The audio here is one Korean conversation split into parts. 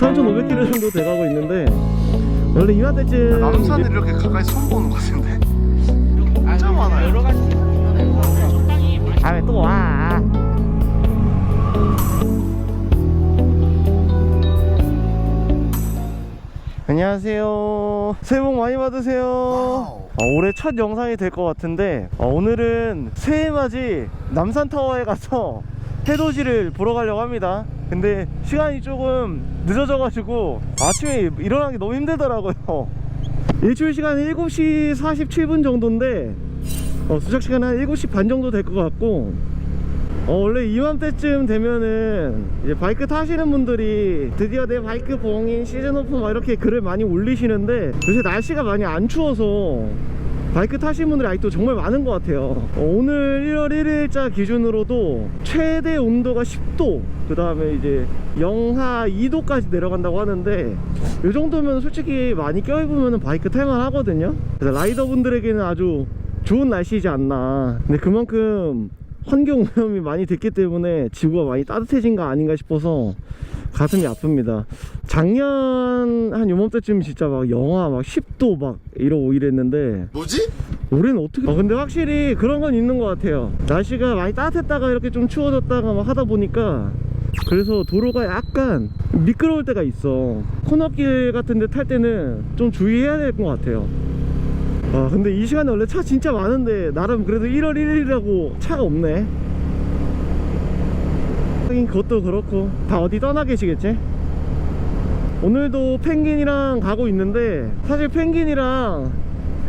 3,500km 정도 돼가고 있는데 원래 이맘때쯤 남산을 이제- 이렇게 가까이 처음 보는 것 같은데 진짜 많아요 여러 가지 다음에 또 와. 안녕하세요. 새해 복 많이 받으세요. 아, 올해 첫 영상이 될 것 같은데 아, 오늘은 새해 맞이 남산타워에 가서 해돋이를 보러 가려고 합니다. 근데 시간이 조금 늦어져 가지고 아침에 일어나기 너무 힘들더라고요. 일출 시간이 7시 47분 정도인데 어, 수작 시간은 한 7시 반 정도 될 것 같고 어, 원래 이맘때쯤 되면은 이제 바이크 타시는 분들이 드디어 내 바이크 봉인 시즌 오프 막 이렇게 글을 많이 올리시는데 요새 날씨가 많이 안 추워서 바이크 타시는 분들이 아직도 정말 많은 것 같아요. 어, 오늘 1월 1일자 기준으로도 최대 온도가 10도 그 다음에 이제 영하 2도까지 내려간다고 하는데 이 정도면 솔직히 많이 껴입으면 바이크 탈만 하거든요. 그래서 라이더 분들에게는 아주 좋은 날씨이지 않나. 근데 그만큼 환경 오염이 많이 됐기 때문에 지구가 많이 따뜻해진 거 아닌가 싶어서 가슴이 아픕니다. 작년 한 요맘때쯤 진짜 막 영하 막 10도 막 이러고 이랬는데 뭐지? 올해는 어떻게 어, 근데 확실히 그런 건 있는 것 같아요 날씨가 많이 따뜻했다가 이렇게 좀 추워졌다가 막 하다 보니까 그래서 도로가 약간 미끄러울 때가 있어 코너길 같은 데 탈 때는 좀 주의해야 될 것 같아요 아 근데 이 시간에 원래 차 진짜 많은데 나름 그래도 1월 1일이라고 차가 없네. 하긴 그것도 그렇고. 다 어디 떠나 계시겠지? 오늘도 펭귄이랑 가고 있는데 사실 펭귄이랑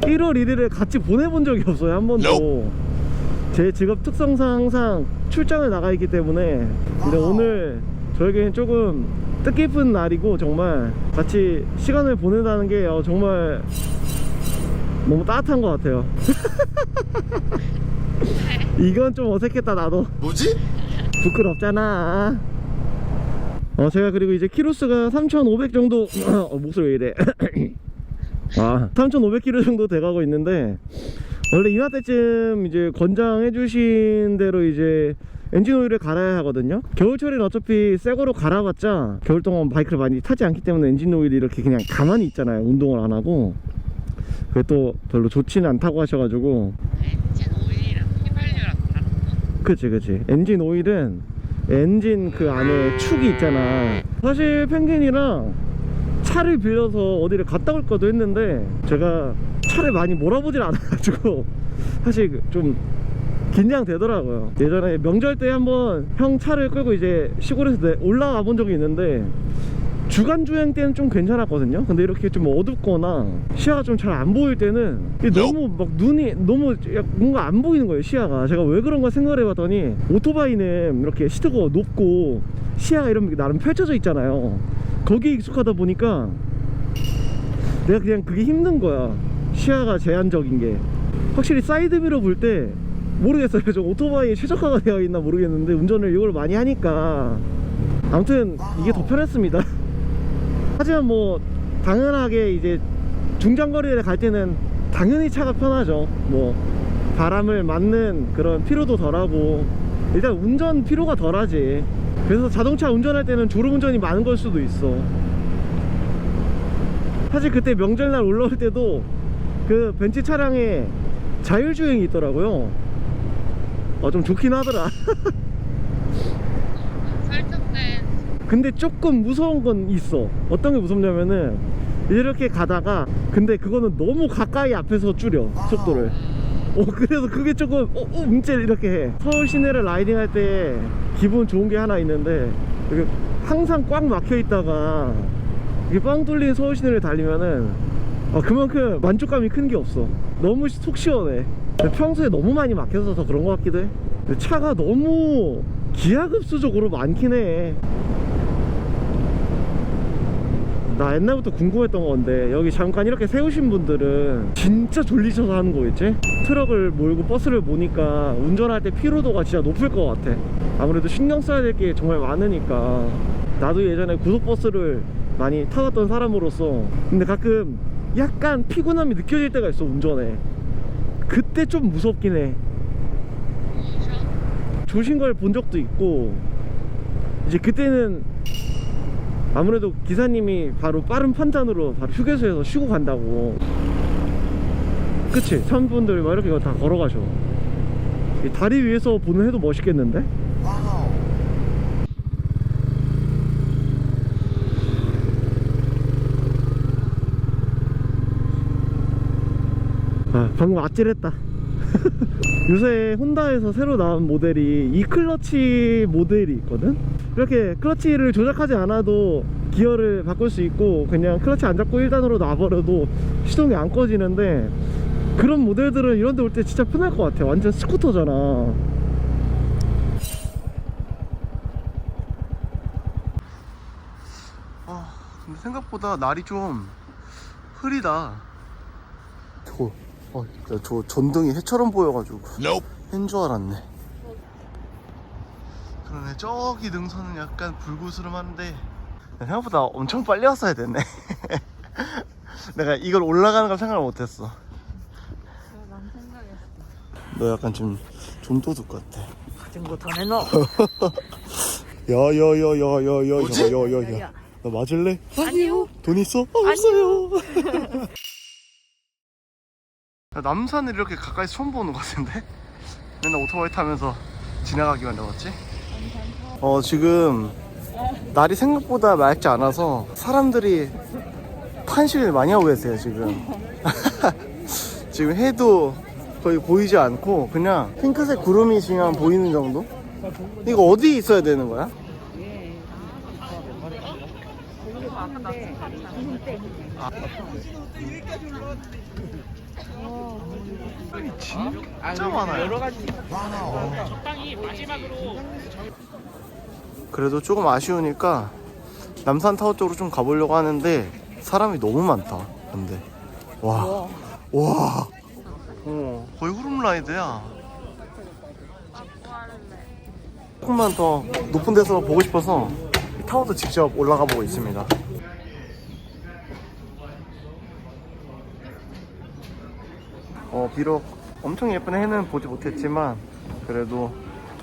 1월 1일에 같이 보내본 적이 없어요 한 번도. 제 직업 특성상 항상 출장을 나가 있기 때문에 근데 오늘 저에게는 조금 뜻깊은 날이고 정말 같이 시간을 보낸다는 게 어, 정말 너무 따뜻한 것 같아요 이건 좀 어색했다 나도 뭐지? 부끄럽잖아. 어, 제가 그리고 이제 키로수가 3,500 정도, 어, 목소리 왜 이래. 아, 3,500km 정도 돼가고 있는데, 원래 이맘때쯤 이제 권장해 주신 대로 이제 엔진 오일을 갈아야 하거든요. 겨울철에는 어차피 새 거로 갈아봤자 겨울 동안 바이크를 많이 타지 않기 때문에 엔진 오일이 이렇게 그냥 가만히 있잖아요. 운동을 안 하고. 그게 또 별로 좋지는 않다고 하셔가지고. 엔진 오일이랑 휘발유랑 다른 거? 그치 그치. 엔진 오일은 엔진 그 안에 축이 있잖아. 사실 펭귄이랑 차를 빌려서 어디를 갔다 올 거도 했는데 제가 차를 많이 몰아보질 않아가지고 사실 그좀 긴장되더라고요. 예전에 명절 때 한번 형 차를 끌고 이제 시골에서 내- 올라와 본 적이 있는데 주간 주행 때는 좀 괜찮았거든요. 근데 이렇게 좀 어둡거나 시야가 좀 잘 안 보일 때는 이게 너무 막 눈이 너무 약- 뭔가 안 보이는 거예요 시야가. 제가 왜 그런가 생각을 해봤더니 오토바이는 이렇게 시트가 높고 시야가 이런 게 나름 펼쳐져 있잖아요. 거기에 익숙하다 보니까 내가 그냥 그게 힘든 거야. 시야가 제한적인 게. 확실히 사이드미러 볼 때 모르겠어요. 저 오토바이에 최적화가 되어 있나 모르겠는데 운전을 이걸 많이 하니까. 아무튼 이게 더 편했습니다 하지만 뭐 당연하게 이제 중장거리를 갈 때는 당연히 차가 편하죠. 뭐 바람을 맞는 그런 피로도 덜하고 일단 운전 피로가 덜하지. 그래서 자동차 운전할 때는 졸음운전이 많은 걸 수도 있어. 사실 그때 명절날 올라올 때도 그 벤츠 차량에 자율주행이 있더라고요. 어 좀 좋긴 하더라 근데 조금 무서운 건 있어. 어떤 게 무섭냐면은 이렇게 가다가 근데 그거는 너무 가까이 앞에서 줄여 속도를. 어 그래서 그게 조금 어, 어 움찔 이렇게 해. 서울 시내를 라이딩 할 때 기분 좋은 게 하나 있는데 이게 항상 꽉 막혀 있다가 이게 빵 뚫린 서울 시내를 달리면은 어, 그만큼 만족감이 큰 게 없어. 너무 속 시원해. 평소에 너무 많이 막혀서 더 그런 것 같기도 해. 차가 너무 기하급수적으로 많긴 해 나 옛날부터 궁금했던 건데 여기 잠깐 이렇게 세우신 분들은 진짜 졸리셔서 하는 거겠지? 트럭을 몰고 버스를 모니까 운전할 때 피로도가 진짜 높을 것 같아. 아무래도 신경 써야 될 게 정말 많으니까. 나도 예전에 고속버스를 많이 타봤던 사람으로서. 근데 가끔 약간 피곤함이 느껴질 때가 있어 운전에. 그때 좀 무섭긴 해. 조신 걸 본 적도 있고. 이제 그때는 아무래도 기사님이 바로 빠른 판단으로 바로 휴게소에서 쉬고 간다고. 그치? 산분들 막 이렇게 다 걸어가셔. 이 다리 위에서 보는 해도 멋있겠는데? 아 방금 아찔했다. 요새 혼다에서 새로 나온 모델이 이 클러치 모델이 있거든 이렇게 클러치를 조작하지 않아도 기어를 바꿀 수 있고 그냥 클러치 안 잡고 1단으로 놔버려도 시동이 안 꺼지는데 그런 모델들은 이런 데 올 때 진짜 편할 것 같아 완전 스쿠터잖아 아, 근데 생각보다 날이 좀 흐리다. 저, 어, 야, 저 전등이 해처럼 보여가지고. 해인 줄 알았네. 그러네, 저기 능선은 약간 불구스름한데. 생각보다 엄청 빨리 왔어야 됐네. 내가 이걸 올라가는 걸 생각을 못했어. 난 생각했어. 너 약간 좀, 좀 도둑 같아. 가진 거더 내놔. 야야야야야야야야야. 나 맞을래? 아니요. 돈 있어? 아, 없어요. 야, 남산을 이렇게 가까이 처음 보는 것 같은데? 맨날 오토바이 타면서 지나가기만 해봤지? 어 지금 날이 생각보다 맑지 않아서 사람들이 탄식을 많이 하고 계세요 지금 지금 해도 거의 보이지 않고 그냥 핑크색 구름이 지금 보이는 정도? 이거 어디 있어야 되는 거야? 진짜 많아요. 와우. 그래도 조금 아쉬우니까 남산 타워 쪽으로 좀 가보려고 하는데 사람이 너무 많다. 근데 와, 와, 어, 거의 후룸 라이드야. 조금만 더 높은 데서 보고 싶어서 이 타워도 직접 올라가 보고 있습니다. 어, 비록 엄청 예쁜 해는 보지 못했지만 그래도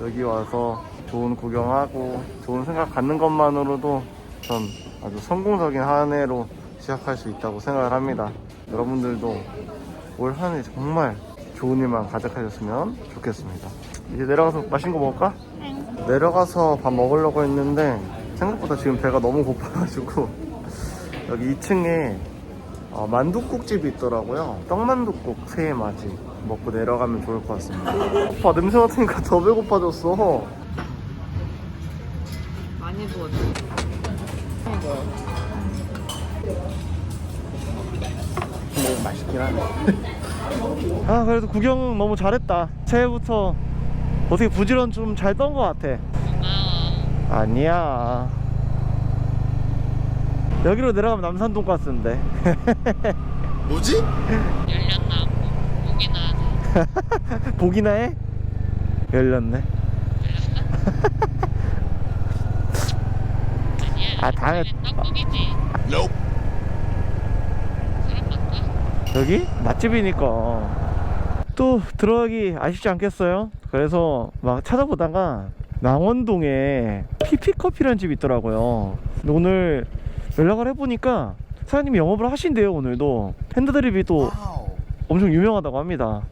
여기 와서 좋은 구경하고 좋은 생각 갖는 것만으로도 전 아주 성공적인 한 해로 시작할 수 있다고 생각을 합니다. 여러분들도 올 한 해 정말 좋은 일만 가득하셨으면 좋겠습니다. 이제 내려가서 맛있는 거 먹을까? 내려가서 밥 먹으려고 했는데 생각보다 지금 배가 너무 고파가지고 여기 2층에 어, 만둣국집이 있더라고요. 떡만둣국 새해 맞이 먹고 내려가면 좋을 것 같습니다. 오빠 냄새 맡으니까 더 배고파졌어. 많이 부었지. 근데 맛있긴 하네. 아 그래도 구경 너무 잘했다 새해부터 어떻게 부지런 좀 잘 떤 것 같아. 아니야 여기로 내려가면 남산 돈가스인데 뭐지? 열렸나? 보- 보기나 하네. 보기나 해? 열렸네 아니야. 아, 다음에- 여기는 떡국이지. 많다. 여기 맛집이니까 또 들어가기 아쉽지 않겠어요? 그래서 막 찾아보다가 망원동에 피피커피라는 집이 있더라고요 근데 오늘 연락을 해보니까 사장님이 영업을 하신대요 오늘도 핸드드립이 또. 엄청 유명하다고 합니다.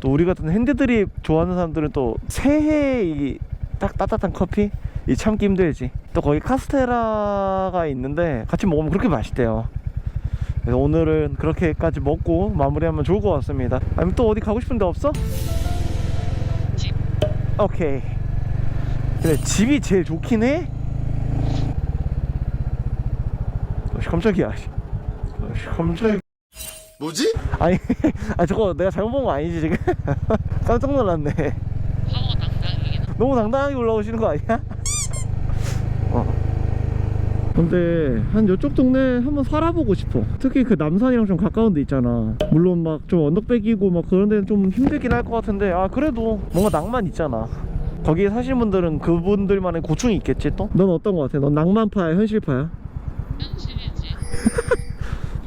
또 우리 같은 핸드드립 좋아하는 사람들은 또 새해 이딱 따뜻한 커피 이 참기 힘들지. 또 거기 카스테라가 있는데 같이 먹으면 그렇게 맛있대요. 그래서 오늘은 그렇게까지 먹고 마무리하면 좋을 것 같습니다. 아니면 또 어디 가고 싶은 데 없어? 집. 오케이. 그래 집이 제일 좋긴 해. 어씨 깜짝이야. 어씨 깜짝. 뭐지? 아니, 아 저거 내가 잘못 본 거 아니지 지금? 깜짝 놀랐네. 너무 당당하게 올라오시는 거 아니야? 어. 근데 한 이쪽 동네 한번 살아보고 싶어. 특히 그 남산이랑 좀 가까운 데 있잖아. 물론 막 좀 언덕배기고 막 그런 데는 좀 힘들긴 할 것 같은데 아 그래도 뭔가 낭만 있잖아. 거기에 사시는 분들은 그분들만의 고충이 있겠지 또? 넌 어떤 거 같아? 넌 낭만파야, 현실파야? 현실이지.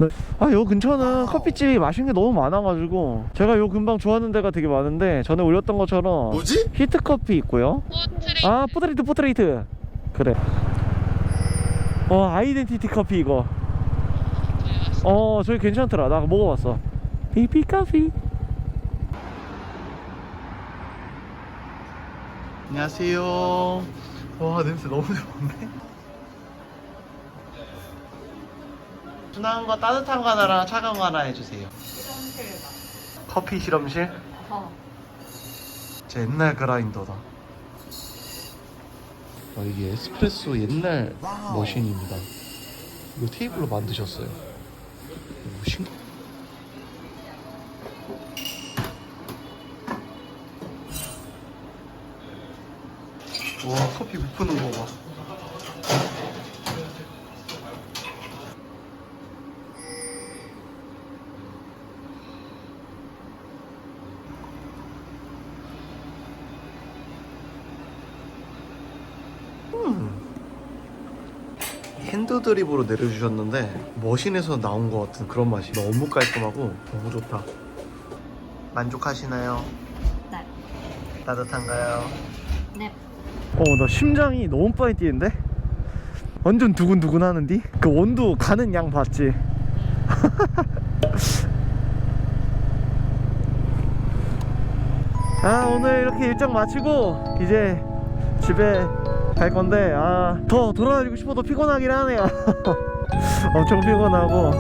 아, 요 근처는 커피집이 맛있는 게 너무 많아가지고 제가 요 근방 좋아하는 데가 되게 많은데 전에 올렸던 것처럼 뭐지? 히트 커피 있고요. 포트레이. 아 포트레이트 포트레이트 그래 어 아이덴티티 커피 이거. 어 저기 괜찮더라 나 먹어봤어 비비 커피 안녕하세요. 와 냄새 너무 좋은데? 순한 거 따뜻한 거 하나랑 차가운 거 하나 해주세요. 커피 실험실? 어. 제 옛날 그라인더다. 아, 이게 에스프레소 옛날 머신입니다. 이거 테이블로 만드셨어요. 이거 신... 와 커피 부푸는 거 봐. 핸드 드립으로 내려주셨는데 머신에서 나온 것 같은 그런 맛이 너무 깔끔하고 너무 좋다. 만족하시나요? 네. 따뜻한가요? 네. 어 나 심장이 너무 빨리 뛰는데 완전 두근두근 하는디 그 온도 가는 양 봤지 아 오늘 이렇게 일정 마치고 이제 집에 갈 건데 아 더 돌아다니고 싶어도 피곤하긴 하네요. 엄청 피곤하고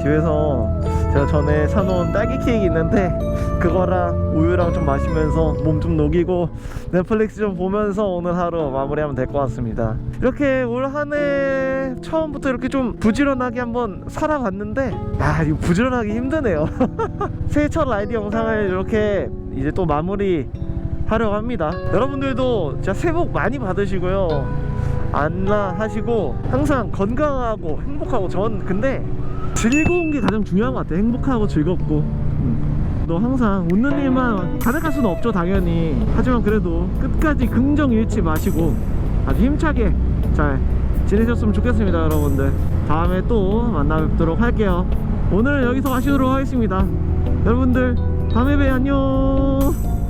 집에서 제가 전에 사놓은 딸기 케이크 있는데 그거랑 우유랑 좀 마시면서 몸 좀 녹이고 넷플릭스 좀 보면서 오늘 하루 마무리하면 될 것 같습니다. 이렇게 올 한 해 처음부터 이렇게 좀 부지런하게 한번 살아봤는데 아 이거 부지런하기 힘드네요. 새해 첫 라이드 영상을 이렇게 이제 또 마무리 하려고 합니다. 여러분들도 진짜 새해 복 많이 받으시고요. 안나 하시고 항상 건강하고 행복하고 전 근데 즐거운 게 가장 중요한 것 같아요. 행복하고 즐겁고. 음. 너 항상 웃는 일만 가득할 수는 없죠 당연히. 하지만 그래도 끝까지 긍정 잃지 마시고 아주 힘차게 잘 지내셨으면 좋겠습니다 여러분들. 다음에 또 만나 뵙도록 할게요. 오늘은 여기서 마치도록 하겠습니다. 여러분들 다음에 봬요. 안녕